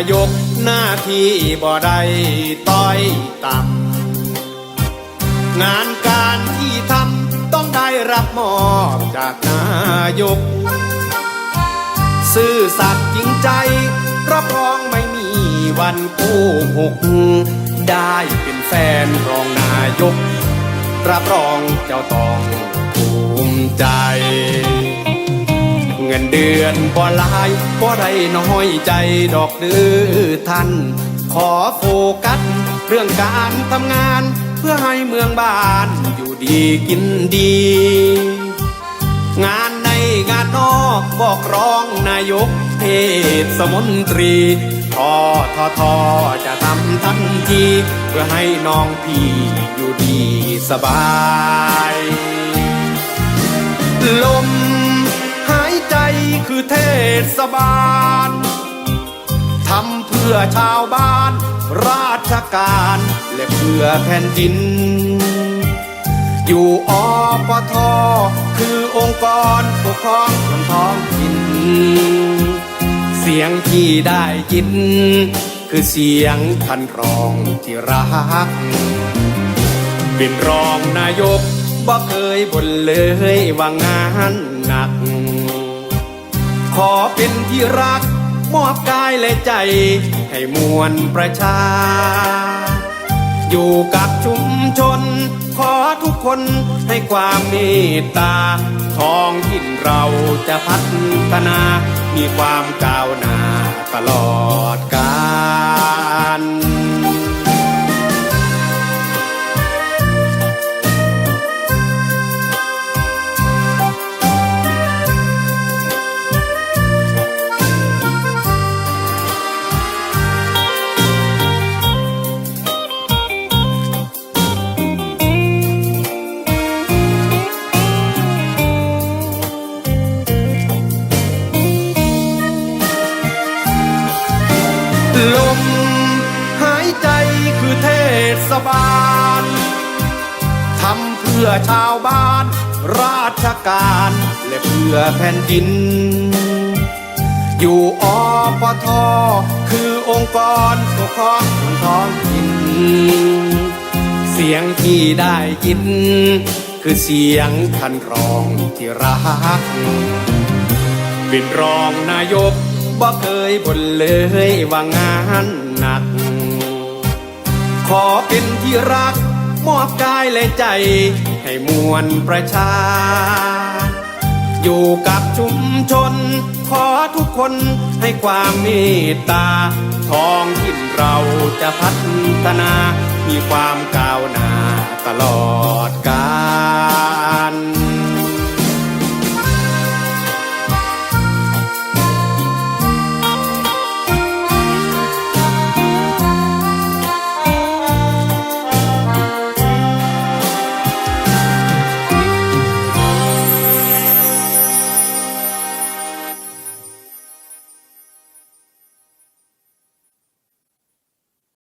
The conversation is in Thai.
ายกหน้าที่บ่ได้ต้อยต่ำงานการที่ทำต้องได้รับมอบจากนายก ซื่อสัตย์จริงใจรับรองไม่มีวันโกหกได้เป็นแฟนรองนายก รับรองเจ้าต้องภูมิใจ เงินเดือนบ่หลายบ่ได้น้อยใจดอกดือท่าน ขอโฟกัส เรื่องการทำงาน เพื่อให้เมืองบ้านอยู่ดีกินดี งานในงานนอกบอกร้องนายกเทศมนตรีทอทอทอจะทำทันที เพื่อให้น้องพี่อยู่ดีสบาย ลม ศบาลทำเพื่อชาวบ้าน ราชการ และเพื่อแผ่นดิน อยู่อปทคือองค์กรปกครองส่วนท้องถิ่นเสียงที่ได้ยิน คือเสียงท่านรองที่รัก เป็นรองนายกบ่เคยบ่นเลยว่างานหนัก อเป็นที่รัก มอบกายและใจ ให้มวลประชา อยู่กับชุมชน ขอทุกคนให้ความเมตตาท้องถิ่นเราจะพัฒนา มีความก้าวหน้าตลอดกาลล ศบาลทำเพื่อชาวบ้าน ราชการและเพื่อแผ่นดิน อยู่อปทคือองค์กรปกครองส่วนท้องถิ่นเสียงที่ได้ยิน คือเสียงท่านรองที่รักเป็นรองนายกบ่เคยบ่นเลยว่างานหนัก ขอเป็นที่รัก มอบกายและใจ ให้มวลประชา อยู่กับชุมชน ขอทุกคนให้ความเมตตาท้องถิ่นเราจะพัฒนา มีความก้าวหน้าตลอดกาล